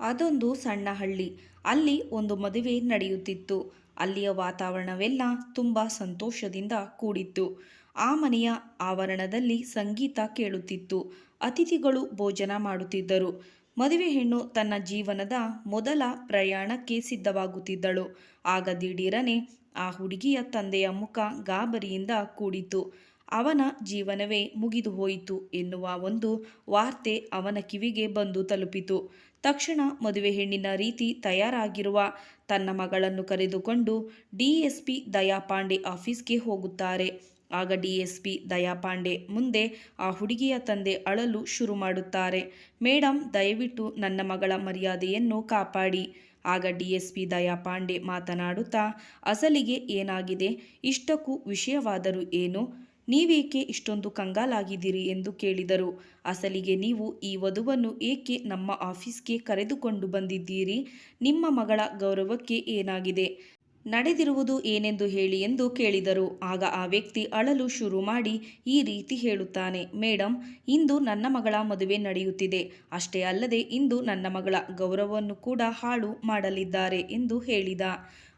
ಅದೊಂದು ಸಣ್ಣ ಹಳ್ಳಿ. ಅಲ್ಲಿ ಒಂದು ಮದುವೆ ನಡೆಯುತ್ತಿತ್ತು. ಅಲ್ಲಿಯ ವಾತಾವರಣವೆಲ್ಲ ತುಂಬ ಸಂತೋಷದಿಂದ ಕೂಡಿತ್ತು. ಆ ಮನೆಯ ಆವರಣದಲ್ಲಿ ಸಂಗೀತ ಕೇಳುತ್ತಿತ್ತು. ಅತಿಥಿಗಳು ಭೋಜನ ಮಾಡುತ್ತಿದ್ದರು. ಮದುವೆ ಹೆಣ್ಣು ತನ್ನ ಜೀವನದ ಮೊದಲ ಪ್ರಯಾಣಕ್ಕೆ ಸಿದ್ಧವಾಗುತ್ತಿದ್ದಳು. ಆಗ ದಿಢೀರನೆ ಆ ಹುಡುಗಿಯ ತಂದೆಯ ಮುಖ ಗಾಬರಿಯಿಂದ ಕೂಡಿತು ಅವನ ಜೀವನವೇ ಮುಗಿದು ಹೋಯಿತು ಎನ್ನುವ ಒಂದು ವಾರ್ತೆ ಅವನ ಕಿವಿಗೆ ಬಂದು ತಲುಪಿತು. ತಕ್ಷಣ ಮದುವೆ ಹೆಣ್ಣಿನ ರೀತಿ ತಯಾರಾಗಿರುವ ತನ್ನ ಮಗಳನ್ನು ಕರೆದುಕೊಂಡು ಡಿಎಸ್ಪಿ ದಯಾಪಾಂಡೆ ಆಫೀಸ್ಗೆ ಹೋಗುತ್ತಾರೆ. ಆಗ ಡಿಎಸ್ಪಿ ದಯಾಪಾಂಡೆ ಮುಂದೆ ಆ ಹುಡುಗಿಯ ತಂದೆ ಅಳಲು ಶುರು ಮಾಡುತ್ತಾರೆ. ಮೇಡಮ್ ದಯವಿಟ್ಟು ನನ್ನ ಮಗಳ ಮರ್ಯಾದೆಯನ್ನು ಕಾಪಾಡಿ. ಆಗ ಡಿಎಸ್ಪಿ ದಯಾಪಾಂಡೆ ಮಾತನಾಡುತ್ತಾ, ಅಸಲಿಗೆ ಏನಾಗಿದೆ? ಇಷ್ಟಕ್ಕೂ ವಿಷಯವಾದರೂ ಏನು? ನೀವೇಕೆ ಇಷ್ಟೊಂದು ಕಂಗಾಲಾಗಿದ್ದೀರಿ ಎಂದು ಕೇಳಿದರು. ಅಸಲಿಗೆ ನೀವು ಈ ವಧುವನ್ನು ಏಕೆ ನಮ್ಮ ಆಫೀಸ್ಗೆ ಕರೆದುಕೊಂಡು ಬಂದಿದ್ದೀರಿ? ನಿಮ್ಮ ಮಗಳ ಗೌರವಕ್ಕೆ ಏನಾಗಿದೆ? ನಡೆದಿರುವುದು ಏನೆಂದು ಹೇಳಿ ಎಂದು ಕೇಳಿದರು. ಆಗ ಆ ವ್ಯಕ್ತಿ ಅಳಲು ಶುರು ಮಾಡಿ ಈ ರೀತಿ ಹೇಳುತ್ತಾನೆ ಮೇಡಮ್ ಇಂದು ನನ್ನ ಮಗಳ ಮದುವೆ ನಡೆಯುತ್ತಿದೆ. ಅಷ್ಟೇ ಅಲ್ಲದೆ ಇಂದು ನನ್ನ ಮಗಳ ಗೌರವವನ್ನು ಕೂಡ ಹಾಳು ಮಾಡಲಿದ್ದಾರೆ ಎಂದು ಹೇಳಿದ.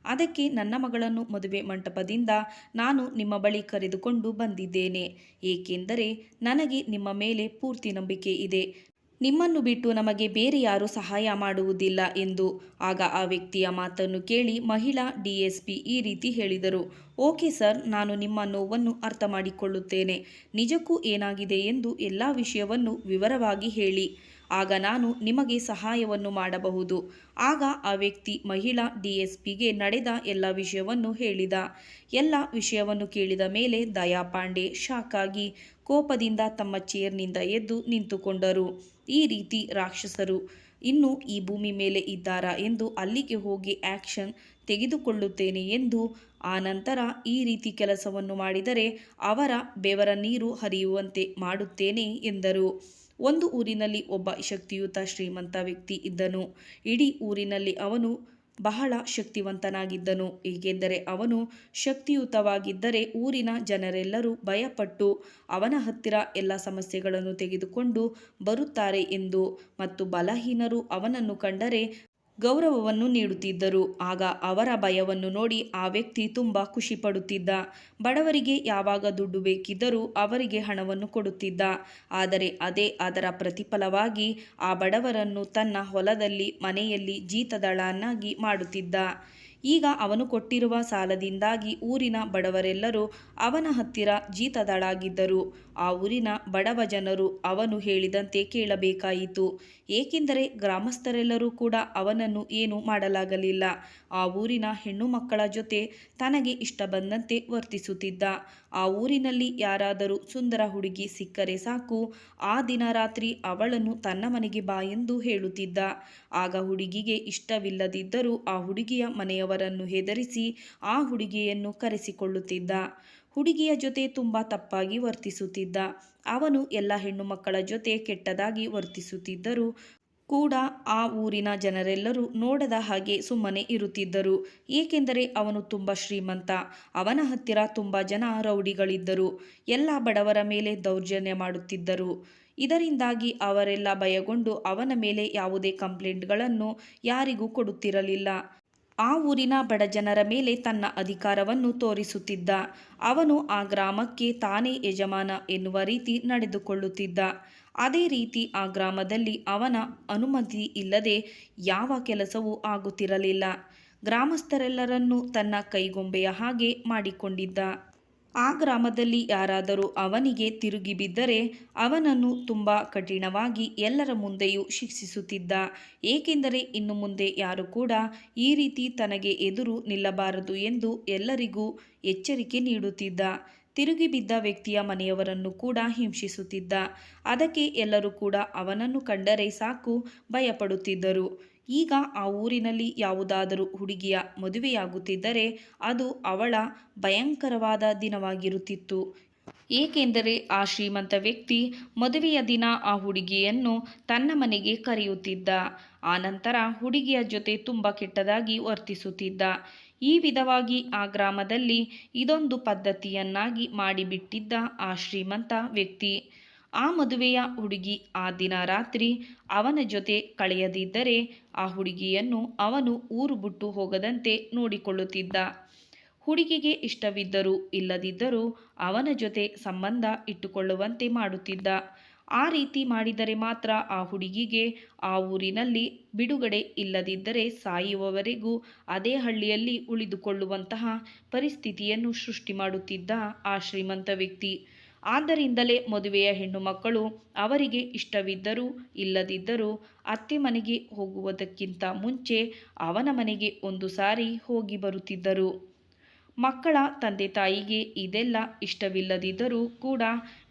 ಅದಕ್ಕೆ ನನ್ನ ಮಗಳನ್ನು ಮದುವೆ ಮಂಟಪದಿಂದ ನಾನು ನಿಮ್ಮ ಬಳಿ ಕರೆದುಕೊಂಡು ಬಂದಿದ್ದೇನೆ. ಏಕೆಂದರೆ ನನಗೆ ನಿಮ್ಮ ಮೇಲೆ ಪೂರ್ತಿ ನಂಬಿಕೆ ಇದೆ. ನಿಮ್ಮನ್ನು ಬಿಟ್ಟು ನಮಗೆ ಬೇರೆ ಯಾರೂ ಸಹಾಯ ಮಾಡುವುದಿಲ್ಲ ಎಂದು. ಆಗ ಆ ವ್ಯಕ್ತಿಯ ಮಾತನ್ನು ಕೇಳಿ ಮಹಿಳಾ ಡಿಎಸ್ಪಿ ಈ ರೀತಿ ಹೇಳಿದರು. ಓಕೆ ಸರ್, ನಾನು ನಿಮ್ಮ ನೋವನ್ನು ಅರ್ಥ ಮಾಡಿಕೊಳ್ಳುತ್ತೇನೆ ನಿಜಕ್ಕೂ ಏನಾಗಿದೆ ಎಂದು ಎಲ್ಲ ವಿಷಯವನ್ನು ವಿವರವಾಗಿ ಹೇಳಿ. ಆಗ ನಾನು ನಿಮಗೆ ಸಹಾಯವನ್ನು ಮಾಡಬಹುದು. ಆಗ ಆ ವ್ಯಕ್ತಿ ಮಹಿಳಾ ಡಿಎಸ್ಪಿಗೆ ನಡೆದ ಎಲ್ಲ ವಿಷಯವನ್ನು ಹೇಳಿದ. ಎಲ್ಲ ವಿಷಯವನ್ನು ಕೇಳಿದ ಮೇಲೆ ದಯಾಪಾಂಡೆ ಶಾಕ್ ಆಗಿ ಕೋಪದಿಂದ ತಮ್ಮ ಚೇರ್ನಿಂದ ಎದ್ದು ನಿಂತುಕೊಂಡರು. ಈ ರೀತಿ ರಾಕ್ಷಸರು ಇನ್ನು ಈ ಭೂಮಿ ಮೇಲೆ ಇದ್ದಾರಾ ಎಂದು ಅಲ್ಲಿಗೆ ಹೋಗಿ ಆ್ಯಕ್ಷನ್ ತೆಗೆದುಕೊಳ್ಳುತ್ತೇನೆ ಎಂದು ಆನಂತರ ಈ ರೀತಿ ಕೆಲಸವನ್ನು ಮಾಡಿದರೆ ಅವರ ಬೆವರ ನೀರು ಹರಿಯುವಂತೆ ಮಾಡುತ್ತೇನೆ ಎಂದರು. ಒಂದು ಊರಿನಲ್ಲಿ ಒಬ್ಬ ಶಕ್ತಿಯುತ ಶ್ರೀಮಂತ ವ್ಯಕ್ತಿ ಇದ್ದನು. ಇಡೀ ಊರಿನಲ್ಲಿ ಅವನು ಬಹಳ ಶಕ್ತಿವಂತನಾಗಿದ್ದನು. ಏಕೆಂದರೆ ಅವನು ಶಕ್ತಿಯುತವಾಗಿದ್ದರೆ ಊರಿನ ಜನರೆಲ್ಲರೂ ಭಯಪಟ್ಟು ಅವನ ಹತ್ತಿರ ಎಲ್ಲ ಸಮಸ್ಯೆಗಳನ್ನು ತೆಗೆದುಕೊಂಡು ಬರುತ್ತಾರೆ ಎಂದು ಮತ್ತು ಬಲಹೀನರು ಅವನನ್ನು ಕಂಡರೆ ಗೌರವವನ್ನು ನೀಡುತ್ತಿದ್ದರು. ಆಗ ಅವರ ಭಯವನ್ನು ನೋಡಿ ಆ ವ್ಯಕ್ತಿ ತುಂಬ ಖುಷಿಪಡುತ್ತಿದ್ದ. ಬಡವರಿಗೆ ಯಾವಾಗ ದುಡ್ಡು ಬೇಕಿದ್ದರೂ ಅವರಿಗೆ ಹಣವನ್ನು ಕೊಡುತ್ತಿದ್ದ. ಆದರೆ ಅದೇ ಅದರ ಪ್ರತಿಫಲವಾಗಿ ಆ ಬಡವರನ್ನು ತನ್ನ ಹೊಲದಲ್ಲಿ, ಮನೆಯಲ್ಲಿ ಜೀತದಳನ್ನಾಗಿ ಮಾಡುತ್ತಿದ್ದ. ಈಗ ಅವನು ಕೊಟ್ಟಿರುವ ಸಾಲದಿಂದಾಗಿ ಊರಿನ ಬಡವರೆಲ್ಲರೂ ಅವನ ಹತ್ತಿರ ಜೀತದಳಾಗಿದ್ದರು. ಆ ಊರಿನ ಬಡವ ಜನರು ಅವನು ಹೇಳಿದಂತೆ ಕೇಳಬೇಕಾಯಿತು. ಏಕೆಂದರೆ ಗ್ರಾಮಸ್ಥರೆಲ್ಲರೂ ಕೂಡ ಅವನನ್ನು ಏನೂ ಮಾಡಲಾಗಲಿಲ್ಲ. ಆ ಊರಿನ ಹೆಣ್ಣು ಮಕ್ಕಳ ಜೊತೆ ತನಗೆ ಇಷ್ಟ ಬಂದಂತೆ ವರ್ತಿಸುತ್ತಿದ್ದ. ಆ ಊರಿನಲ್ಲಿ ಯಾರಾದರೂ ಸುಂದರ ಹುಡುಗಿ ಸಿಕ್ಕರೆ ಸಾಕು. ಆ ದಿನ ರಾತ್ರಿ ಅವಳನ್ನು ತನ್ನ ಮನೆಗೆ ಬಾ ಎಂದು ಹೇಳುತ್ತಿದ್ದ. ಆಗ ಹುಡುಗಿಗೆ ಇಷ್ಟವಿಲ್ಲದಿದ್ದರೂ ಆ ಹುಡುಗಿಯ ಮನೆಯವರನ್ನು ಹೆದರಿಸಿ ಆ ಹುಡುಗಿಯನ್ನು ಕರೆಸಿಕೊಳ್ಳುತ್ತಿದ್ದ. ಹುಡುಗಿಯ ಜೊತೆ ತುಂಬ ತಪ್ಪಾಗಿ ವರ್ತಿಸುತ್ತಿದ್ದ. ಅವನು ಎಲ್ಲ ಹೆಣ್ಣು ಮಕ್ಕಳ ಜೊತೆ ಕೆಟ್ಟದಾಗಿ ವರ್ತಿಸುತ್ತಿದ್ದರೂ ಕೂಡ ಆ ಊರಿನ ಜನರೆಲ್ಲರೂ ನೋಡದ ಹಾಗೆ ಸುಮ್ಮನೆ ಇರುತ್ತಿದ್ದರು. ಏಕೆಂದರೆ ಅವನು ತುಂಬ ಶ್ರೀಮಂತ, ಅವನ ಹತ್ತಿರ ತುಂಬ ಜನ ರೌಡಿಗಳಿದ್ದರು. ಎಲ್ಲ ಬಡವರ ಮೇಲೆ ದೌರ್ಜನ್ಯ ಮಾಡುತ್ತಿದ್ದರು. ಇದರಿಂದಾಗಿ ಅವರೆಲ್ಲ ಭಯಗೊಂಡು ಅವನ ಮೇಲೆ ಯಾವುದೇ ಕಂಪ್ಲೇಂಟ್ಗಳನ್ನು ಯಾರಿಗೂ ಕೊಡುತ್ತಿರಲಿಲ್ಲ. ಆ ಊರಿನ ಬಡ ಜನರ ಮೇಲೆ ತನ್ನ ಅಧಿಕಾರವನ್ನು ತೋರಿಸುತ್ತಿದ್ದ. ಅವನು ಆ ಗ್ರಾಮಕ್ಕೆ ತಾನೇ ಯಜಮಾನ ಎನ್ನುವ ರೀತಿ ನಡೆದುಕೊಳ್ಳುತ್ತಿದ್ದ. ಅದೇ ರೀತಿ ಆ ಗ್ರಾಮದಲ್ಲಿ ಅವನ ಅನುಮತಿ ಇಲ್ಲದೆ ಯಾವ ಕೆಲಸವೂ ಆಗುತ್ತಿರಲಿಲ್ಲ. ಗ್ರಾಮಸ್ಥರೆಲ್ಲರನ್ನೂ ತನ್ನ ಕೈಗೊಂಬೆಯ ಹಾಗೆ ಮಾಡಿಕೊಂಡಿದ್ದ. ಆ ಗ್ರಾಮದಲ್ಲಿ ಯಾರಾದರೂ ಅವನಿಗೆ ತಿರುಗಿ ಬಿದ್ದರೆ ಅವನನ್ನು ತುಂಬ ಕಠಿಣವಾಗಿ ಎಲ್ಲರ ಮುಂದೆಯೂ ಶಿಕ್ಷಿಸುತ್ತಿದ್ದ. ಏಕೆಂದರೆ ಇನ್ನು ಮುಂದೆ ಯಾರು ಕೂಡ ಈ ರೀತಿ ತನಗೆ ಎದುರು ನಿಲ್ಲಬಾರದು ಎಂದು ಎಲ್ಲರಿಗೂ ಎಚ್ಚರಿಕೆ ನೀಡುತ್ತಿದ್ದ. ತಿರುಗಿ ಬಿದ್ದ ವ್ಯಕ್ತಿಯ ಮನೆಯವರನ್ನು ಕೂಡ ಹಿಂಸಿಸುತ್ತಿದ್ದ. ಅದಕ್ಕೆ ಎಲ್ಲರೂ ಕೂಡ ಅವನನ್ನು ಕಂಡರೆ ಸಾಕು ಭಯಪಡುತ್ತಿದ್ದರು. ಈಗ ಆ ಊರಿನಲ್ಲಿ ಯಾವುದಾದರೂ ಹುಡುಗಿಯ ಮದುವೆಯಾಗುತ್ತಿದ್ದರೆ ಅದು ಅವಳ ಭಯಂಕರವಾದ ದಿನವಾಗಿರುತ್ತಿತ್ತು. ಏಕೆಂದರೆ ಆ ಶ್ರೀಮಂತ ವ್ಯಕ್ತಿ ಮದುವೆಯ ದಿನ ಆ ಹುಡುಗಿಯನ್ನು ತನ್ನ ಮನೆಗೆ ಕರೆಯುತ್ತಿದ್ದ. ಆನಂತರ ಹುಡುಗಿಯ ಜೊತೆ ತುಂಬ ಕೆಟ್ಟದಾಗಿ ವರ್ತಿಸುತ್ತಿದ್ದ. ಈ ವಿಧವಾಗಿ ಆ ಗ್ರಾಮದಲ್ಲಿ ಇದೊಂದು ಪದ್ಧತಿಯನ್ನಾಗಿ ಮಾಡಿಬಿಟ್ಟಿದ್ದ ಆ ಶ್ರೀಮಂತ ವ್ಯಕ್ತಿ. ಆ ಮದುವೆಯ ಹುಡುಗಿ ಆ ದಿನ ರಾತ್ರಿ ಅವನ ಜೊತೆ ಕಳೆಯದಿದ್ದರೆ ಆ ಹುಡುಗಿಯನ್ನು ಅವನು ಊರು ಬಿಟ್ಟು ಹೋಗದಂತೆ ನೋಡಿಕೊಳ್ಳುತ್ತಿದ್ದ. ಹುಡುಗಿಗೆ ಇಷ್ಟವಿದ್ದರೂ ಇಲ್ಲದಿದ್ದರೂ ಅವನ ಜೊತೆ ಸಂಬಂಧ ಇಟ್ಟುಕೊಳ್ಳುವಂತೆ ಮಾಡುತ್ತಿದ್ದ. ಆ ರೀತಿ ಮಾಡಿದರೆ ಮಾತ್ರ ಆ ಹುಡುಗಿಗೆ ಆ ಊರಿನಲ್ಲಿ ಬಿಡುಗಡೆ ಇಲ್ಲದಿದ್ದರೆ ಸಾಯುವವರೆಗೂ ಅದೇ ಹಳ್ಳಿಯಲ್ಲಿ ಉಳಿದುಕೊಳ್ಳುವಂತಹ ಪರಿಸ್ಥಿತಿಯನ್ನು ಸೃಷ್ಟಿ ಮಾಡುತ್ತಿದ್ದ ಆ ಶ್ರೀಮಂತ ವ್ಯಕ್ತಿ. ಆದ್ದರಿಂದಲೇ ಮದುವೆಯ ಹೆಣ್ಣು ಮಕ್ಕಳು ಅವರಿಗೆ ಇಷ್ಟವಿದ್ದರೂ ಇಲ್ಲದಿದ್ದರೂ ಅತ್ತೆ ಮನೆಗೆ ಹೋಗುವುದಕ್ಕಿಂತ ಮುಂಚೆ ಅವನ ಮನೆಗೆ ಒಂದು ಸಾರಿ ಹೋಗಿ ಬರುತ್ತಿದ್ದರು. ಮಕ್ಕಳ ತಂದೆ ತಾಯಿಗೆ ಇದೆಲ್ಲ ಇಷ್ಟವಿಲ್ಲದಿದ್ದರೂ ಕೂಡ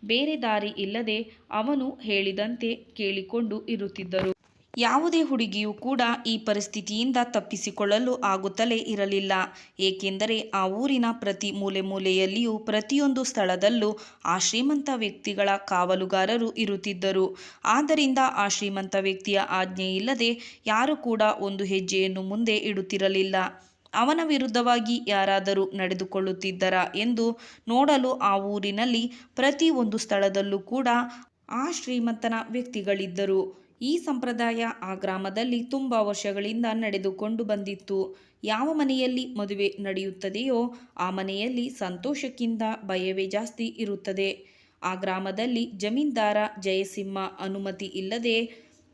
ಬೇರೆ ದಾರಿ ಇಲ್ಲದೆ ಅವನು ಹೇಳಿದಂತೆ ಕೇಳಿಕೊಂಡು ಇರುತ್ತಿದ್ದರು. ಯಾವುದೇ ಹುಡುಗಿಯೂ ಕೂಡ ಈ ಪರಿಸ್ಥಿತಿಯಿಂದ ತಪ್ಪಿಸಿಕೊಳ್ಳಲು ಆಗುತ್ತಲೇ ಇರಲಿಲ್ಲ. ಏಕೆಂದರೆ ಆ ಊರಿನ ಪ್ರತಿ ಮೂಲೆ ಮೂಲೆಯಲ್ಲಿಯೂ ಪ್ರತಿಯೊಂದು ಸ್ಥಳದಲ್ಲೂ ಆ ಶ್ರೀಮಂತ ವ್ಯಕ್ತಿಗಳ ಕಾವಲುಗಾರರು ಇರುತ್ತಿದ್ದರು. ಆದ್ದರಿಂದ ಆ ಶ್ರೀಮಂತ ವ್ಯಕ್ತಿಯ ಆಜ್ಞೆ ಇಲ್ಲದೆ ಯಾರು ಕೂಡ ಒಂದು ಹೆಜ್ಜೆಯನ್ನು ಮುಂದೆ ಇಡುತ್ತಿರಲಿಲ್ಲ. ಅವನ ವಿರುದ್ಧವಾಗಿ ಯಾರಾದರೂ ನಡೆದುಕೊಳ್ಳುತ್ತಿದ್ದರಾ ಎಂದು ನೋಡಲು ಆ ಊರಿನಲ್ಲಿ ಪ್ರತಿ ಒಂದು ಸ್ಥಳದಲ್ಲೂ ಕೂಡ ಆ ಶ್ರೀಮಂತನ ವ್ಯಕ್ತಿಗಳಿದ್ದರು. ಈ ಸಂಪ್ರದಾಯ ಆ ಗ್ರಾಮದಲ್ಲಿ ತುಂಬ ವರ್ಷಗಳಿಂದ ನಡೆದುಕೊಂಡು ಬಂದಿತ್ತು. ಯಾವ ಮನೆಯಲ್ಲಿ ಮದುವೆ ನಡೆಯುತ್ತದೆಯೋ ಆ ಮನೆಯಲ್ಲಿ ಸಂತೋಷಕ್ಕಿಂತ ಭಯವೇ ಜಾಸ್ತಿ ಇರುತ್ತದೆ. ಆ ಗ್ರಾಮದಲ್ಲಿ ಜಮೀನ್ದಾರ ಜಯಸಿಂಹ ಅನುಮತಿ ಇಲ್ಲದೆ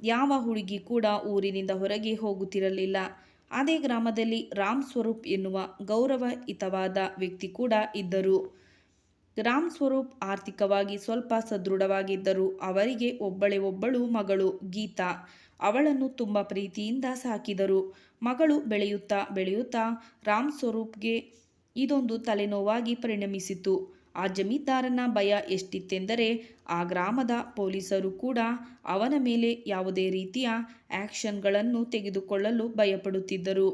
ಯಾವ ಹುಡುಗಿ ಕೂಡ ಊರಿನಿಂದ ಹೊರಗೆ ಹೋಗುತ್ತಿರಲಿಲ್ಲ. ಅದೇ ಗ್ರಾಮದಲ್ಲಿ ರಾಮ್ ಸ್ವರೂಪ್ ಎನ್ನುವ ಗೌರವಯುತವಾದ ವ್ಯಕ್ತಿ ಕೂಡ ಇದ್ದರು. ರಾಮ್ ಸ್ವರೂಪ್ ಆರ್ಥಿಕವಾಗಿ ಸ್ವಲ್ಪ ಸದೃಢವಾಗಿದ್ದರು ಅವರಿಗೆ ಒಬ್ಬಳೇ ಒಬ್ಬಳು ಮಗಳು ಗೀತಾ. ಅವಳನ್ನು ತುಂಬ ಪ್ರೀತಿಯಿಂದ ಸಾಕಿದರು. ಮಗಳು ಬೆಳೆಯುತ್ತಾ ಬೆಳೆಯುತ್ತಾ ರಾಮ್ ಸ್ವರೂಪ್ಗೆ ಇದೊಂದು ತಲೆನೋವಾಗಿ ಪರಿಣಮಿಸಿತು. ಆ ಜಮೀದಾರನ ಭಯ ಎಷ್ಟಿತ್ತೆಂದರೆ ಆ ಗ್ರಾಮದ ಪೊಲೀಸರು ಕೂಡ ಅವನ ಮೇಲೆ ಯಾವುದೇ ರೀತಿಯ ಆ್ಯಕ್ಷನ್ಗಳನ್ನು ತೆಗೆದುಕೊಳ್ಳಲು ಭಯಪಡುತ್ತಿದ್ದರು.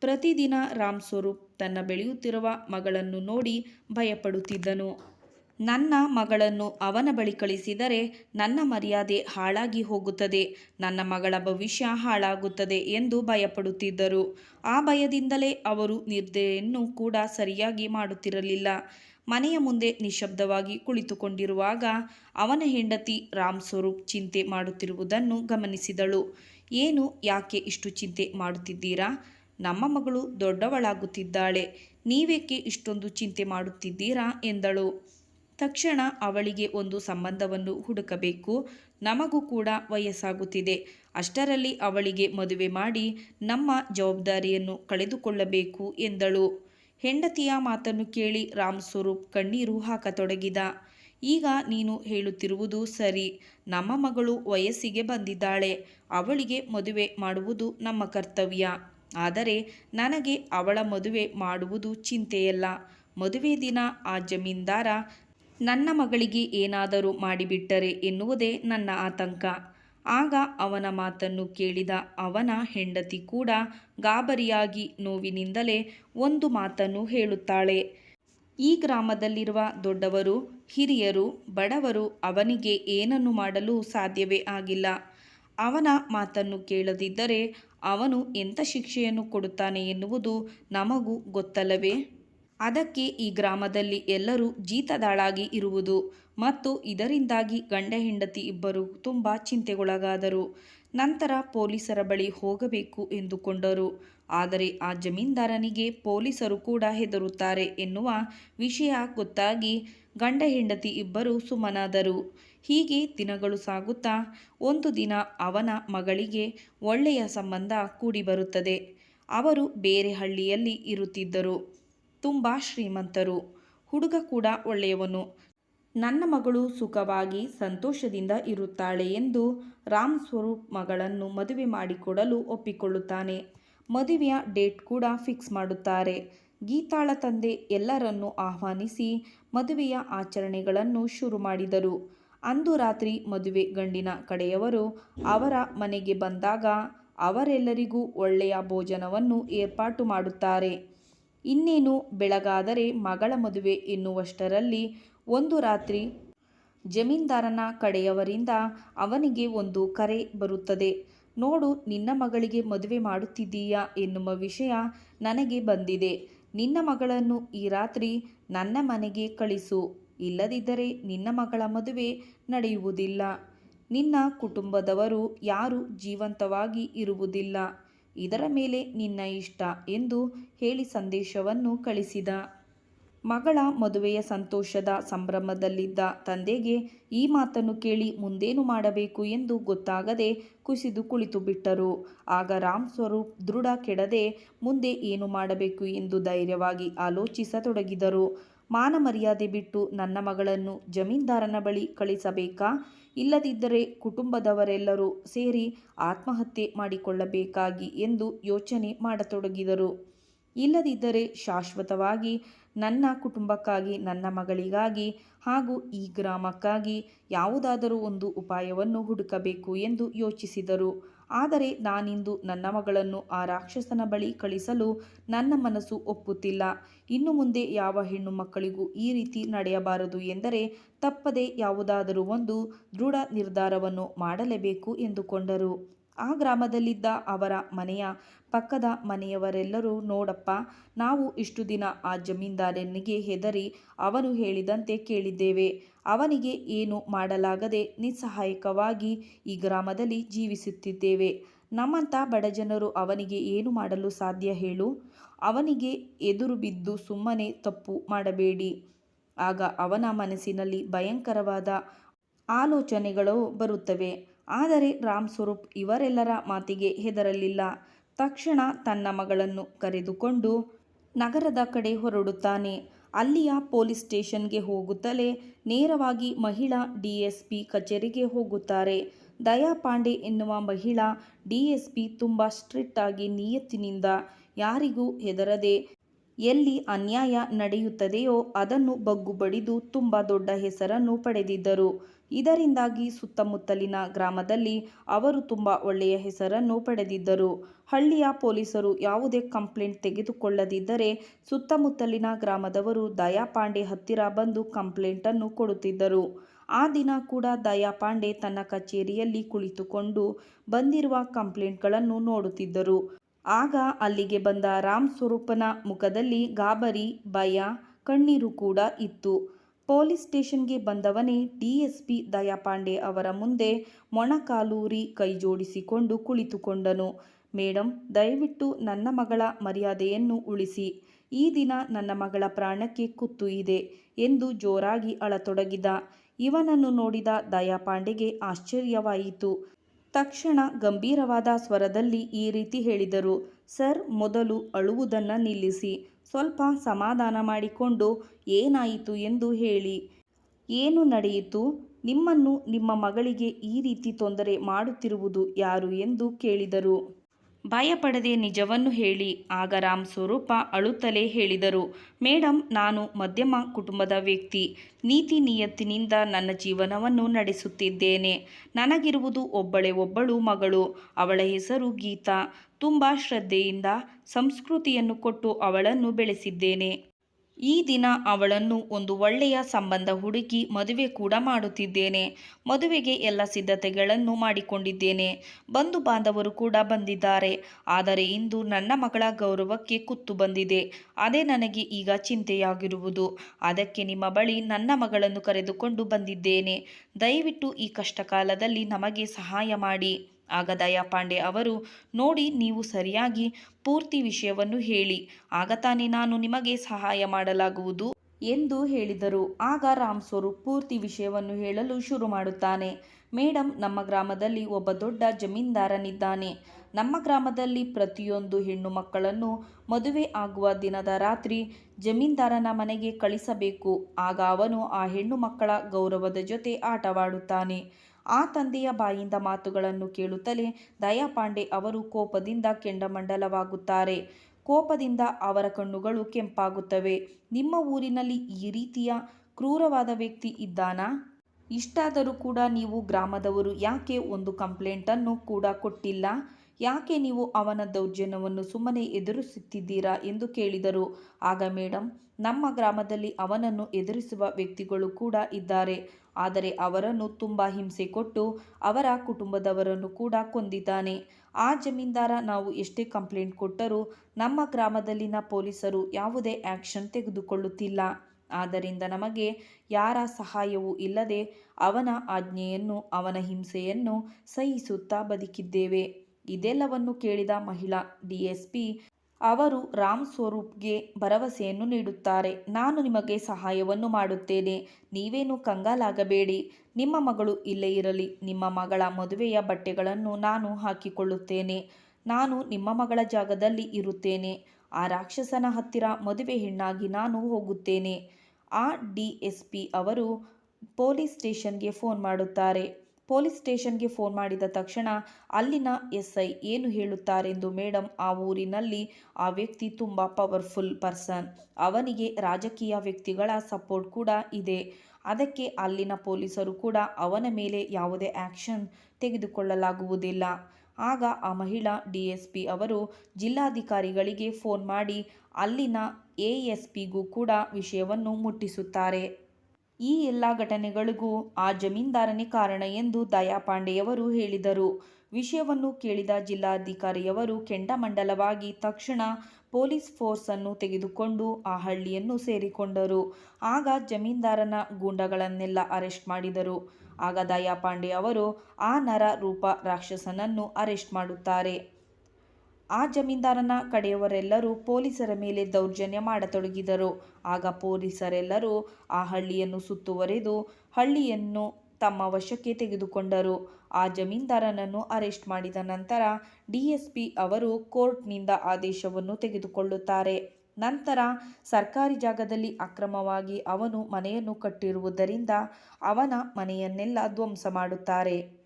ಪ್ರತಿದಿನ ರಾಮ್ ಸ್ವರೂಪ್ ತನ್ನ ಬೆಳೆಯುತ್ತಿರುವ ಮಗಳನ್ನು ನೋಡಿ ಭಯಪಡುತ್ತಿದ್ದನು. ನನ್ನ ಮಗಳನ್ನು ಅವನ ಬಳಿ ಕಳಿಸಿದರೆ ನನ್ನ ಮರ್ಯಾದೆ ಹಾಳಾಗಿ ಹೋಗುತ್ತದೆ, ನನ್ನ ಮಗಳ ಭವಿಷ್ಯ ಹಾಳಾಗುತ್ತದೆ ಎಂದು ಭಯಪಡುತ್ತಿದ್ದರು. ಆ ಭಯದಿಂದಲೇ ಅವರು ನಿರ್ದೆಯನ್ನು ಕೂಡ ಸರಿಯಾಗಿ ಮಾಡುತ್ತಿರಲಿಲ್ಲ. ಮನೆಯ ಮುಂದೆ ನಿಶಬ್ದವಾಗಿ ಕುಳಿತುಕೊಂಡಿರುವಾಗ ಅವನ ಹೆಂಡತಿ ರಾಮ್ ಸ್ವರೂಪ್ ಚಿಂತೆ ಮಾಡುತ್ತಿರುವುದನ್ನು ಗಮನಿಸಿದಳು. ಏನು, ಯಾಕೆ ಇಷ್ಟು ಚಿಂತೆ ಮಾಡುತ್ತಿದ್ದೀರಾ? ನಮ್ಮ ಮಗಳು ದೊಡ್ಡವಳಾಗುತ್ತಿದ್ದಾಳೆ. ನೀವೇಕೆ ಇಷ್ಟೊಂದು ಚಿಂತೆ ಮಾಡುತ್ತಿದ್ದೀರಾ? ಎಂದಳು. ತಕ್ಷಣ ಅವಳಿಗೆ ಒಂದು ಸಂಬಂಧವನ್ನು ಹುಡುಕಬೇಕು. ನಮಗೂ ಕೂಡ ವಯಸ್ಸಾಗುತ್ತಿದೆ. ಅಷ್ಟರಲ್ಲಿ ಅವಳಿಗೆ ಮದುವೆ ಮಾಡಿ ನಮ್ಮ ಜವಾಬ್ದಾರಿಯನ್ನು ಕಳೆದುಕೊಳ್ಳಬೇಕು, ಎಂದಳು. ಹೆಂಡತಿಯ ಮಾತನ್ನು ಕೇಳಿ ರಾಮ್ ಸ್ವರೂಪ್ ಕಣ್ಣೀರು ಹಾಕತೊಡಗಿದ. ಈಗ ನೀನು ಹೇಳುತ್ತಿರುವುದು ಸರಿ. ನಮ್ಮ ಮಗಳು ವಯಸ್ಸಿಗೆ ಬಂದಿದ್ದಾಳೆ. ಅವಳಿಗೆ ಮದುವೆ ಮಾಡುವುದು ನಮ್ಮ ಕರ್ತವ್ಯ. ಆದರೆ ನನಗೆ ಅವಳ ಮದುವೆ ಮಾಡುವುದು ಚಿಂತೆಯಲ್ಲ. ಮದುವೆ ದಿನ ಆ ಜಮೀನ್ದಾರ ನನ್ನ ಮಗಳಿಗೆ ಏನಾದರೂ ಮಾಡಿಬಿಟ್ಟರೆ ಎನ್ನುವುದೇ ನನ್ನ ಆತಂಕ. ಆಗ ಅವನ ಮಾತನ್ನು ಕೇಳಿದ ಅವನ ಹೆಂಡತಿ ಕೂಡ ಗಾಬರಿಯಾಗಿ ನೋವಿನಿಂದಲೇ ಒಂದು ಮಾತನ್ನು ಹೇಳುತ್ತಾಳೆ. ಈ ಗ್ರಾಮದಲ್ಲಿರುವ ದೊಡ್ಡವರು, ಹಿರಿಯರು, ಬಡವರು ಅವನಿಗೆ ಏನನ್ನು ಮಾಡಲು ಸಾಧ್ಯವೇ ಆಗಿಲ್ಲ. ಅವನ ಮಾತನ್ನು ಕೇಳದಿದ್ದರೆ ಅವನು ಎಂಥ ಶಿಕ್ಷೆಯನ್ನು ಕೊಡುತ್ತಾನೆ ಎನ್ನುವುದು ನಮಗೂ ಗೊತ್ತಲ್ಲವೇ? ಅದಕ್ಕೆ ಈ ಗ್ರಾಮದಲ್ಲಿ ಎಲ್ಲರೂ ಜೀತದಾಳಾಗಿ ಇರುವುದು ಮತ್ತು ಇದರಿಂದಾಗಿ ಗಂಡ ಹೆಂಡತಿ ಇಬ್ಬರು ತುಂಬ ಚಿಂತೆಗೊಳಗಾದರು. ನಂತರ ಪೊಲೀಸರ ಬಳಿ ಹೋಗಬೇಕು ಎಂದುಕೊಂಡರು. ಆದರೆ ಆ ಜಮೀನ್ದಾರನಿಗೆ ಪೊಲೀಸರು ಕೂಡ ಹೆದರುತ್ತಾರೆ ಎನ್ನುವ ವಿಷಯ ಗೊತ್ತಾಗಿ ಗಂಡ ಹೆಂಡತಿ ಇಬ್ಬರು ಸುಮ್ಮನಾದರು. ಹೀಗೆ ದಿನಗಳು ಸಾಗುತ್ತಾ, ಒಂದು ದಿನ ಅವನ ಮಗಳಿಗೆ ಒಳ್ಳೆಯ ಸಂಬಂಧ ಕೂಡಿಬರುತ್ತದೆ. ಅವರು ಬೇರೆ ಹಳ್ಳಿಯಲ್ಲಿ ಇರುತ್ತಿದ್ದರು. ತುಂಬ ಶ್ರೀಮಂತರು. ಹುಡುಗ ಕೂಡ ಒಳ್ಳೆಯವನು. ನನ್ನ ಮಗಳು ಸುಖವಾಗಿ ಸಂತೋಷದಿಂದ ಇರುತ್ತಾಳೆ ಎಂದು ರಾಮ್ ಸ್ವರೂಪ್ ಮಗಳನ್ನು ಮದುವೆ ಮಾಡಿಕೊಡಲು ಒಪ್ಪಿಕೊಳ್ಳುತ್ತಾನೆ. ಮದುವೆಯ ಡೇಟ್ ಕೂಡ ಫಿಕ್ಸ್ ಮಾಡುತ್ತಾರೆ. ಗೀತಾಳ ತಂದೆ ಎಲ್ಲರನ್ನೂ ಆಹ್ವಾನಿಸಿ ಮದುವೆಯ ಆಚರಣೆಗಳನ್ನು ಶುರು ಮಾಡಿದರು. ಅಂದು ರಾತ್ರಿ ಮದುವೆ ಗಂಡಿನ ಕಡೆಯವರು ಅವರ ಮನೆಗೆ ಬಂದಾಗ ಅವರೆಲ್ಲರಿಗೂ ಒಳ್ಳೆಯ ಭೋಜನವನ್ನು ಏರ್ಪಾಟು ಮಾಡುತ್ತಾರೆ. ಇನ್ನೇನು ಬೆಳಗಾದರೆ ಮಗಳ ಮದುವೆ ಎನ್ನುವಷ್ಟರಲ್ಲಿ ಒಂದು ರಾತ್ರಿ ಜಮೀನ್ದಾರನ ಕಡೆಯವರಿಂದ ಅವನಿಗೆ ಒಂದು ಕರೆ ಬರುತ್ತದೆ. ನೋಡು, ನಿನ್ನ ಮಗಳಿಗೆ ಮದುವೆ ಮಾಡುತ್ತಿದ್ದೀಯಾ ಎನ್ನುವ ವಿಷಯ ನನಗೆ ಬಂದಿದೆ. ನಿನ್ನ ಮಗಳನ್ನು ಈ ರಾತ್ರಿ ನನ್ನ ಮನೆಗೆ ಕಳಿಸು. ಇಲ್ಲದಿದ್ದರೆ ನಿನ್ನ ಮಗಳ ಮದುವೆ ನಡೆಯುವುದಿಲ್ಲ. ನಿನ್ನ ಕುಟುಂಬದವರು ಯಾರೂ ಜೀವಂತವಾಗಿ ಇರುವುದಿಲ್ಲ. ಇದರ ಮೇಲೆ ನಿನ್ನ ಇಷ್ಟ ಎಂದು ಹೇಳಿ ಸಂದೇಶವನ್ನು ಕಳಿಸಿದ. ಮಗಳ ಮದುವೆಯ ಸಂತೋಷದ ಸಂಭ್ರಮದಲ್ಲಿದ್ದ ತಂದೆಗೆ ಈ ಮಾತನ್ನು ಕೇಳಿ ಮುಂದೇನು ಮಾಡಬೇಕು ಎಂದು ಗೊತ್ತಾಗದೆ ಕುಸಿದು ಕುಳಿತು ಬಿಟ್ಟರು. ಆಗ ರಾಮ್ ಸ್ವರೂಪ್ ದೃಢ ಕೆಡದೆ ಮುಂದೆ ಏನು ಮಾಡಬೇಕು ಎಂದು ಧೈರ್ಯವಾಗಿ ಆಲೋಚಿಸತೊಡಗಿದರು. ಮಾನ ಮರ್ಯಾದೆ ಬಿಟ್ಟು ನನ್ನ ಮಗಳನ್ನು ಜಮೀನ್ದಾರನ ಬಳಿ ಕಳಿಸಬೇಕಾ? ಇಲ್ಲದಿದ್ದರೆ ಕುಟುಂಬದವರೆಲ್ಲರೂ ಸೇರಿ ಆತ್ಮಹತ್ಯೆ ಮಾಡಿಕೊಳ್ಳಬೇಕಾಗಿ ಎಂದು ಯೋಚನೆ ಮಾಡತೊಡಗಿದರು. ಇಲ್ಲದಿದ್ದರೆ ಶಾಶ್ವತವಾಗಿ ನನ್ನ ಕುಟುಂಬಕ್ಕಾಗಿ, ನನ್ನ ಮಗಳಿಗಾಗಿ ಹಾಗೂ ಈ ಗ್ರಾಮಕ್ಕಾಗಿ ಯಾವುದಾದರೂ ಒಂದು ಉಪಾಯವನ್ನು ಹುಡುಕಬೇಕು ಎಂದು ಯೋಚಿಸಿದರು. ಆದರೆ ನಾನಿಂದು ನನ್ನ ಮಗಳನ್ನು ಆ ರಾಕ್ಷಸನ ಬಳಿ ಕಳಿಸಲು ನನ್ನ ಮನಸ್ಸು ಒಪ್ಪುತ್ತಿಲ್ಲ. ಇನ್ನು ಮುಂದೆ ಯಾವ ಹೆಣ್ಣು ಮಕ್ಕಳಿಗೂ ಈ ರೀತಿ ನಡೆಯಬಾರದು ಎಂದರೆ ತಪ್ಪದೆ ಯಾವುದಾದರೂ ಒಂದು ದೃಢ ನಿರ್ಧಾರವನ್ನು ಮಾಡಲೇಬೇಕು ಎಂದುಕೊಂಡರು. ಆ ಗ್ರಾಮದಲ್ಲಿದ್ದ ಅವರ ಮನೆಯ ಪಕ್ಕದ ಮನೆಯವರೆಲ್ಲರೂ, ನೋಡಪ್ಪ, ನಾವು ಇಷ್ಟು ದಿನ ಆ ಜಮೀನ್ದಾರನಿಗೆ ಹೆದರಿ ಅವನು ಹೇಳಿದಂತೆ ಕೇಳಿದ್ದೇವೆ. ಅವನಿಗೆ ಏನು ಮಾಡಲಾಗದೆ ನಿಸ್ಸಹಾಯಕವಾಗಿ ಈ ಗ್ರಾಮದಲ್ಲಿ ಜೀವಿಸುತ್ತಿದ್ದೇವೆ. ನಮ್ಮಂಥ ಬಡಜನರು ಅವನಿಗೆ ಏನು ಮಾಡಲು ಸಾಧ್ಯ ಹೇಳು? ಅವನಿಗೆ ಎದುರು ಬಿದ್ದು ಸುಮ್ಮನೆ ತಪ್ಪು ಮಾಡಬೇಡಿ. ಆಗ ಅವನ ಮನಸ್ಸಿನಲ್ಲಿ ಭಯಂಕರವಾದ ಆಲೋಚನೆಗಳು ಬರುತ್ತವೆ. ಆದರೆ ರಾಮ್ ಸ್ವರೂಪ್ ಇವರೆಲ್ಲರ ಮಾತಿಗೆ ಹೆದರಲಿಲ್ಲ. ತಕ್ಷಣ ತನ್ನ ಮಗಳನ್ನು ಕರೆದುಕೊಂಡು ನಗರದ ಕಡೆ ಹೊರಡುತ್ತಾನೆ. ಅಲ್ಲಿಯ ಪೊಲೀಸ್ ಸ್ಟೇಷನ್ಗೆ ಹೋಗುತ್ತಲೇ ನೇರವಾಗಿ ಮಹಿಳಾ ಡಿಎಸ್ಪಿ ಕಚೇರಿಗೆ ಹೋಗುತ್ತಾರೆ. ದಯಾ ಪಾಂಡೆ ಎನ್ನುವ ಮಹಿಳಾ ಡಿಎಸ್ಪಿ ತುಂಬ ಸ್ಟ್ರಿಕ್ಟ್ ಆಗಿ ನಿಯತ್ತಿನಿಂದ ಯಾರಿಗೂ ಹೆದರದೆ ಎಲ್ಲಿ ಅನ್ಯಾಯ ನಡೆಯುತ್ತದೆಯೋ ಅದನ್ನು ಬಗ್ಗುಬಡಿದು ತುಂಬ ದೊಡ್ಡ ಹೆಸರನ್ನು ಪಡೆದಿದ್ದರು. ಇದರಿಂದಾಗಿ ಸುತ್ತಮುತ್ತಲಿನ ಗ್ರಾಮದಲ್ಲಿ ಅವರು ತುಂಬ ಒಳ್ಳೆಯ ಹೆಸರನ್ನು ಪಡೆದಿದ್ದರು. ಹಳ್ಳಿಯ ಪೊಲೀಸರು ಯಾವುದೇ ಕಂಪ್ಲೇಂಟ್ ತೆಗೆದುಕೊಳ್ಳದಿದ್ದರೆ ಸುತ್ತಮುತ್ತಲಿನ ಗ್ರಾಮದವರು ದಯಾಪಾಂಡೆ ಹತ್ತಿರ ಬಂದು ಕಂಪ್ಲೇಂಟನ್ನು ಕೊಡುತ್ತಿದ್ದರು. ಆ ದಿನ ಕೂಡ ದಯಾಪಾಂಡೆ ತನ್ನ ಕಚೇರಿಯಲ್ಲಿ ಕುಳಿತುಕೊಂಡು ಬಂದಿರುವ ಕಂಪ್ಲೇಂಟ್ಗಳನ್ನು ನೋಡುತ್ತಿದ್ದರು. ಆಗ ಅಲ್ಲಿಗೆ ಬಂದ ರಾಮ್ ಸ್ವರೂಪನ ಮುಖದಲ್ಲಿ ಗಾಬರಿ, ಭಯ, ಕಣ್ಣೀರು ಕೂಡ ಇತ್ತು. ಪೊಲೀಸ್ ಸ್ಟೇಷನ್ಗೆ ಬಂದವನೇ ಡಿಎಸ್ಪಿ ದಯಾಪಾಂಡೆ ಅವರ ಮುಂದೆ ಮೊಣಕಾಲೂರಿ ಕೈಜೋಡಿಸಿಕೊಂಡು ಕುಳಿತುಕೊಂಡನು. ಮೇಡಮ್ ದಯವಿಟ್ಟು ನನ್ನ ಮಗಳ ಮರ್ಯಾದೆಯನ್ನು ಉಳಿಸಿ. ಈ ದಿನ ನನ್ನ ಮಗಳ ಪ್ರಾಣಕ್ಕೆ ಕುತ್ತು ಇದೆ ಎಂದು ಜೋರಾಗಿ ಅಳತೊಡಗಿದ. ಇವನನ್ನು ನೋಡಿದ ದಯಾಪಾಂಡೆಗೆ ಆಶ್ಚರ್ಯವಾಯಿತು. ತಕ್ಷಣ ಗಂಭೀರವಾದ ಸ್ವರದಲ್ಲಿ ಈ ರೀತಿ ಹೇಳಿದರು, ಸರ್, ಮೊದಲು ಅಳುವುದನ್ನು ನಿಲ್ಲಿಸಿ. ಸ್ವಲ್ಪ ಸಮಾಧಾನ ಮಾಡಿಕೊಂಡು ಏನಾಯಿತು ಎಂದು ಹೇಳಿ. ಏನು ನಡೆಯಿತು? ನಿಮ್ಮನ್ನು ನಿಮ್ಮ ಮಗಳಿಗೆ ಈ ರೀತಿ ತೊಂದರೆ ಮಾಡುತ್ತಿರುವುದು ಯಾರು ಎಂದು ಕೇಳಿದರು. ಭಯಪಡದೆ ನಿಜವನ್ನು ಹೇಳಿ. ಆಗ ರಾಮ್ ಸ್ವರೂಪ ಅಳುತ್ತಲೇ ಹೇಳಿದರು ಮೇಡಮ್ ನಾನು ಮಧ್ಯಮ ಕುಟುಂಬದ ವ್ಯಕ್ತಿ. ನೀತಿ ನಿಯತ್ತಿನಿಂದ ನನ್ನ ಜೀವನವನ್ನು ನಡೆಸುತ್ತಿದ್ದೇನೆ. ನನಗಿರುವುದು ಒಬ್ಬಳೇ ಒಬ್ಬಳು ಮಗಳು. ಅವಳ ಹೆಸರು ಗೀತಾ. ತುಂಬ ಶ್ರದ್ಧೆಯಿಂದ ಸಂಸ್ಕೃತಿಯನ್ನು ಕೊಟ್ಟು ಅವಳನ್ನು ಬೆಳೆಸಿದ್ದೇನೆ. ಈ ದಿನ ಅವಳನ್ನು ಒಂದು ಒಳ್ಳೆಯ ಸಂಬಂಧ ಹುಡುಕಿ ಮದುವೆ ಕೂಡ ಮಾಡುತ್ತಿದ್ದೇನೆ. ಮದುವೆಗೆ ಎಲ್ಲ ಸಿದ್ಧತೆಗಳನ್ನು ಮಾಡಿಕೊಂಡಿದ್ದೇನೆ. ಬಂಧು ಬಾಂಧವರು ಕೂಡ ಬಂದಿದ್ದಾರೆ. ಆದರೆ ಇಂದು ನನ್ನ ಮಗಳ ಗೌರವಕ್ಕೆ ಕುತ್ತು ಬಂದಿದೆ. ಅದೇ ನನಗೆ ಈಗ ಚಿಂತೆಯಾಗಿರುವುದು. ಅದಕ್ಕೆ ನಿಮ್ಮ ಬಳಿ ನನ್ನ ಮಗಳನ್ನು ಕರೆದುಕೊಂಡು ಬಂದಿದ್ದೇನೆ. ದಯವಿಟ್ಟು ಈ ಕಷ್ಟಕಾಲದಲ್ಲಿ ನಮಗೆ ಸಹಾಯ ಮಾಡಿ. ಆಗ ದಯಾಪಾಂಡೆ ಅವರು, ನೋಡಿ, ನೀವು ಸರಿಯಾಗಿ ಪೂರ್ತಿ ವಿಷಯವನ್ನು ಹೇಳಿ. ಆಗ ತಾನೇ ನಾನು ನಿಮಗೆ ಸಹಾಯ ಮಾಡಲಾಗುವುದು ಎಂದು ಹೇಳಿದರು. ಆಗ ರಾಮ್ ಸ್ವರೂಪ್ ಪೂರ್ತಿ ವಿಷಯವನ್ನು ಹೇಳಲು ಶುರು ಮಾಡುತ್ತಾನೆ. ಮೇಡಮ್ ನಮ್ಮ ಗ್ರಾಮದಲ್ಲಿ ಒಬ್ಬ ದೊಡ್ಡ ಜಮೀನ್ದಾರನಿದ್ದಾನೆ. ನಮ್ಮ ಗ್ರಾಮದಲ್ಲಿ ಪ್ರತಿಯೊಂದು ಹೆಣ್ಣು ಮಕ್ಕಳನ್ನು ಮದುವೆ ಆಗುವ ದಿನದ ರಾತ್ರಿ ಜಮೀನ್ದಾರನ ಮನೆಗೆ ಕಳಿಸಬೇಕು. ಆಗ ಅವನು ಆ ಹೆಣ್ಣು ಮಕ್ಕಳ ಗೌರವದ ಜೊತೆ ಆಟವಾಡುತ್ತಾನೆ. ಆ ತಂದೆಯ ಬಾಯಿಂದ ಮಾತುಗಳನ್ನು ಕೇಳುತ್ತಲೇ ದಯಾಪಾಂಡೆ ಅವರು ಕೋಪದಿಂದ ಕೆಂಡಮಂಡಲವಾಗುತ್ತಾರೆ. ಕೋಪದಿಂದ ಅವರ ಕಣ್ಣುಗಳು ಕೆಂಪಾಗುತ್ತವೆ. ನಿಮ್ಮ ಊರಿನಲ್ಲಿ ಈ ರೀತಿಯ ಕ್ರೂರವಾದ ವ್ಯಕ್ತಿ ಇದ್ದಾನಾ? ಇಷ್ಟಾದರೂ ಕೂಡ ನೀವು ಗ್ರಾಮದವರು, ಯಾಕೆ ಒಂದು ಕಂಪ್ಲೇಂಟನ್ನು ಕೂಡ ಕೊಟ್ಟಿಲ್ಲ? ಯಾಕೆ ನೀವು ಅವನ ದೌರ್ಜನ್ಯವನ್ನು ಸುಮ್ಮನೆ ಎದುರಿಸುತ್ತಿದ್ದೀರಾ ಎಂದು ಕೇಳಿದರು. ಆಗ ಮೇಡಮ್ ನಮ್ಮ ಗ್ರಾಮದಲ್ಲಿ ಅವನನ್ನು ಎದುರಿಸುವ ವ್ಯಕ್ತಿಗಳು ಕೂಡ ಇದ್ದಾರೆ. ಆದರೆ ಅವರನ್ನು ತುಂಬ ಹಿಂಸೆ ಕೊಟ್ಟು ಅವರ ಕುಟುಂಬದವರನ್ನು ಕೂಡ ಕೊಂದಿದ್ದಾನೆ. ಆ ಜಮೀನ್ದಾರ ನಾವು ಎಷ್ಟೇ ಕಂಪ್ಲೇಂಟ್ ಕೊಟ್ಟರೂ ನಮ್ಮ ಗ್ರಾಮದಲ್ಲಿನ ಪೊಲೀಸರು ಯಾವುದೇ ಆ್ಯಕ್ಷನ್ ತೆಗೆದುಕೊಳ್ಳುತ್ತಿಲ್ಲ. ಆದ್ದರಿಂದ ನಮಗೆ ಯಾರ ಸಹಾಯವೂ ಇಲ್ಲದೆ ಅವನ ಆಜ್ಞೆಯನ್ನು, ಅವನ ಹಿಂಸೆಯನ್ನು ಸಹಿಸುತ್ತಾ ಬದುಕಿದ್ದೇವೆ. ಇದೆಲ್ಲವನ್ನು ಕೇಳಿದ ಮಹಿಳಾ ಡಿಎಸ್ಪಿ ಅವರು ರಾಮ್ ಸ್ವರೂಪ್ಗೆ ಭರವಸೆಯನ್ನು ನೀಡುತ್ತಾರೆ. ನಾನು ನಿಮಗೆ ಸಹಾಯವನ್ನು ಮಾಡುತ್ತೇನೆ. ನೀವೇನು ಕಂಗಾಲಾಗಬೇಡಿ. ನಿಮ್ಮ ಮಗಳು ಇಲ್ಲೇ ಇರಲಿ. ನಿಮ್ಮ ಮಗಳ ಮದುವೆಯ ಬಟ್ಟೆಗಳನ್ನು ನಾನು ಹಾಕಿಕೊಳ್ಳುತ್ತೇನೆ. ನಾನು ನಿಮ್ಮ ಮಗಳ ಜಾಗದಲ್ಲಿ ಇರುತ್ತೇನೆ. ಆ ರಾಕ್ಷಸನ ಹತ್ತಿರ ಮದುವೆ ಹೆಣ್ಣಾಗಿ ನಾನು ಹೋಗುತ್ತೇನೆ. ಆ ಡಿ ಎಸ್ ಪಿ ಅವರು ಪೊಲೀಸ್ ಸ್ಟೇಷನ್ಗೆ ಫೋನ್ ಮಾಡುತ್ತಾರೆ. ಪೊಲೀಸ್ ಸ್ಟೇಷನ್ಗೆ ಫೋನ್ ಮಾಡಿದ ತಕ್ಷಣ ಅಲ್ಲಿನ ಎಸ್ ಐ ಏನು ಹೇಳುತ್ತಾರೆಂದು ಮೇಡಮ್ ಆ ಊರಿನಲ್ಲಿ, ಆ ವ್ಯಕ್ತಿ ತುಂಬ ಪವರ್ಫುಲ್ ಪರ್ಸನ್. ಅವನಿಗೆ ರಾಜಕೀಯ ವ್ಯಕ್ತಿಗಳ ಸಪೋರ್ಟ್ ಕೂಡ ಇದೆ. ಅದಕ್ಕೆ ಅಲ್ಲಿನ ಪೊಲೀಸರು ಕೂಡ ಅವನ ಮೇಲೆ ಯಾವುದೇ ಆ್ಯಕ್ಷನ್ ತೆಗೆದುಕೊಳ್ಳಲಾಗುವುದಿಲ್ಲ. ಆಗ ಆ ಮಹಿಳಾ ಡಿ ಎಸ್ ಪಿ ಅವರು ಜಿಲ್ಲಾಧಿಕಾರಿಗಳಿಗೆ ಫೋನ್ ಮಾಡಿ ಅಲ್ಲಿನ ಎ ಎಸ್ ಪಿಗೂ ಕೂಡ ವಿಷಯವನ್ನು ಮುಟ್ಟಿಸುತ್ತಾರೆ. ಈ ಎಲ್ಲ ಘಟನೆಗಳಿಗೂ ಆ ಜಮೀನ್ದಾರನೇ ಕಾರಣ ಎಂದು ದಯಾಪಾಂಡೆಯವರು ಹೇಳಿದರು. ವಿಷಯವನ್ನು ಕೇಳಿದ ಜಿಲ್ಲಾಧಿಕಾರಿಯವರು ಕೆಂಡಮಂಡಲವಾಗಿ ತಕ್ಷಣ ಪೊಲೀಸ್ ಫೋರ್ಸ್ ಅನ್ನು ತೆಗೆದುಕೊಂಡು ಆ ಹಳ್ಳಿಯನ್ನು ಸೇರಿಕೊಂಡರು. ಆಗ ಜಮೀನ್ದಾರನ ಗೂಂಡಗಳನ್ನೆಲ್ಲ ಅರೆಸ್ಟ್ ಮಾಡಿದರು. ಆಗ ದಯಾಪಾಂಡೆ ಅವರು ಆ ನರ ರೂಪ ರಾಕ್ಷಸನನ್ನು ಅರೆಸ್ಟ್ ಮಾಡುತ್ತಾರೆ. ಆ ಜಮೀನ್ದಾರನ ಕಡೆಯವರೆಲ್ಲರೂ ಪೊಲೀಸರ ಮೇಲೆ ದೌರ್ಜನ್ಯ ಮಾಡತೊಡಗಿದರು. ಆಗ ಪೊಲೀಸರೆಲ್ಲರೂ ಆ ಹಳ್ಳಿಯನ್ನು ಸುತ್ತುವರೆದು ಹಳ್ಳಿಯನ್ನು ತಮ್ಮ ವಶಕ್ಕೆ ತೆಗೆದುಕೊಂಡರು. ಆ ಜಮೀನ್ದಾರನನ್ನು ಅರೆಸ್ಟ್ ಮಾಡಿದ ನಂತರ ಡಿಎಸ್ಪಿ ಅವರು ಕೋರ್ಟ್ನಿಂದ ಆದೇಶವನ್ನು ತೆಗೆದುಕೊಳ್ಳುತ್ತಾರೆ. ನಂತರ ಸರ್ಕಾರಿ ಜಾಗದಲ್ಲಿ ಅಕ್ರಮವಾಗಿ ಅವನು ಮನೆಯನ್ನು ಕಟ್ಟಿರುವುದರಿಂದ ಅವನ ಮನೆಯನ್ನೆಲ್ಲ ಧ್ವಂಸ ಮಾಡುತ್ತಾರೆ.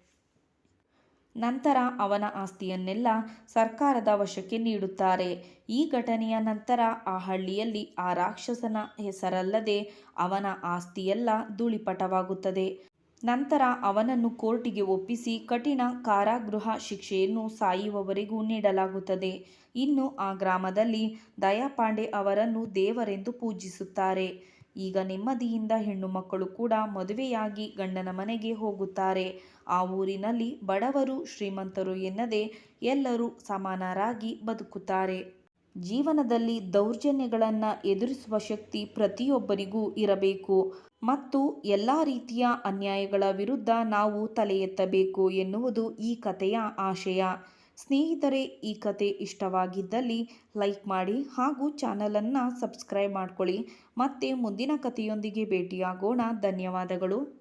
ನಂತರ ಅವನ ಆಸ್ತಿಯನ್ನೆಲ್ಲ ಸರ್ಕಾರದ ವಶಕ್ಕೆ ನೀಡುತ್ತಾರೆ. ಈ ಘಟನೆಯ ನಂತರ ಆ ಹಳ್ಳಿಯಲ್ಲಿ ಆ ರಾಕ್ಷಸನ ಹೆಸರಲ್ಲದೆ ಅವನ ಆಸ್ತಿಯೆಲ್ಲ ಧೂಳಿಪಟವಾಗುತ್ತದೆ. ನಂತರ ಅವನನ್ನು ಕೋರ್ಟಿಗೆ ಒಪ್ಪಿಸಿ ಕಠಿಣ ಕಾರಾಗೃಹ ಶಿಕ್ಷೆಯನ್ನು ಸಾಯುವವರೆಗೂ ನೀಡಲಾಗುತ್ತದೆ. ಇನ್ನು ಆ ಗ್ರಾಮದಲ್ಲಿ ದಯಾಪಾಂಡೆ ಅವರನ್ನು ದೇವರೆಂದು ಪೂಜಿಸುತ್ತಾರೆ. ಈಗ ನೆಮ್ಮದಿಯಿಂದ ಹೆಣ್ಣು ಮಕ್ಕಳು ಕೂಡ ಮದುವೆಯಾಗಿ ಗಂಡನ ಮನೆಗೆ ಹೋಗುತ್ತಾರೆ. ಆ ಊರಿನಲ್ಲಿ ಬಡವರು ಶ್ರೀಮಂತರು ಎನ್ನದೆ ಎಲ್ಲರೂ ಸಮಾನರಾಗಿ ಬದುಕುತ್ತಾರೆ. ಜೀವನದಲ್ಲಿ ದೌರ್ಜನ್ಯಗಳನ್ನು ಎದುರಿಸುವ ಶಕ್ತಿ ಪ್ರತಿಯೊಬ್ಬರಿಗೂ ಇರಬೇಕು. ಮತ್ತು ಎಲ್ಲ ರೀತಿಯ ಅನ್ಯಾಯಗಳ ವಿರುದ್ಧ ನಾವು ತಲೆ ಎತ್ತಬೇಕು ಎನ್ನುವುದು ಈ ಕಥೆಯ ಆಶಯ. ಸ್ನೇಹಿತರೆ, ಈ ಕತೆ ಇಷ್ಟವಾಗಿದ್ದಲ್ಲಿ ಲೈಕ್ ಮಾಡಿ ಹಾಗೂ ಚಾನಲನ್ನು ಸಬ್ಸ್ಕ್ರೈಬ್ ಮಾಡ್ಕೊಳ್ಳಿ. ಮತ್ತೆ ಮುಂದಿನ ಕಥೆಯೊಂದಿಗೆ ಭೇಟಿಯಾಗೋಣ. ಧನ್ಯವಾದಗಳು.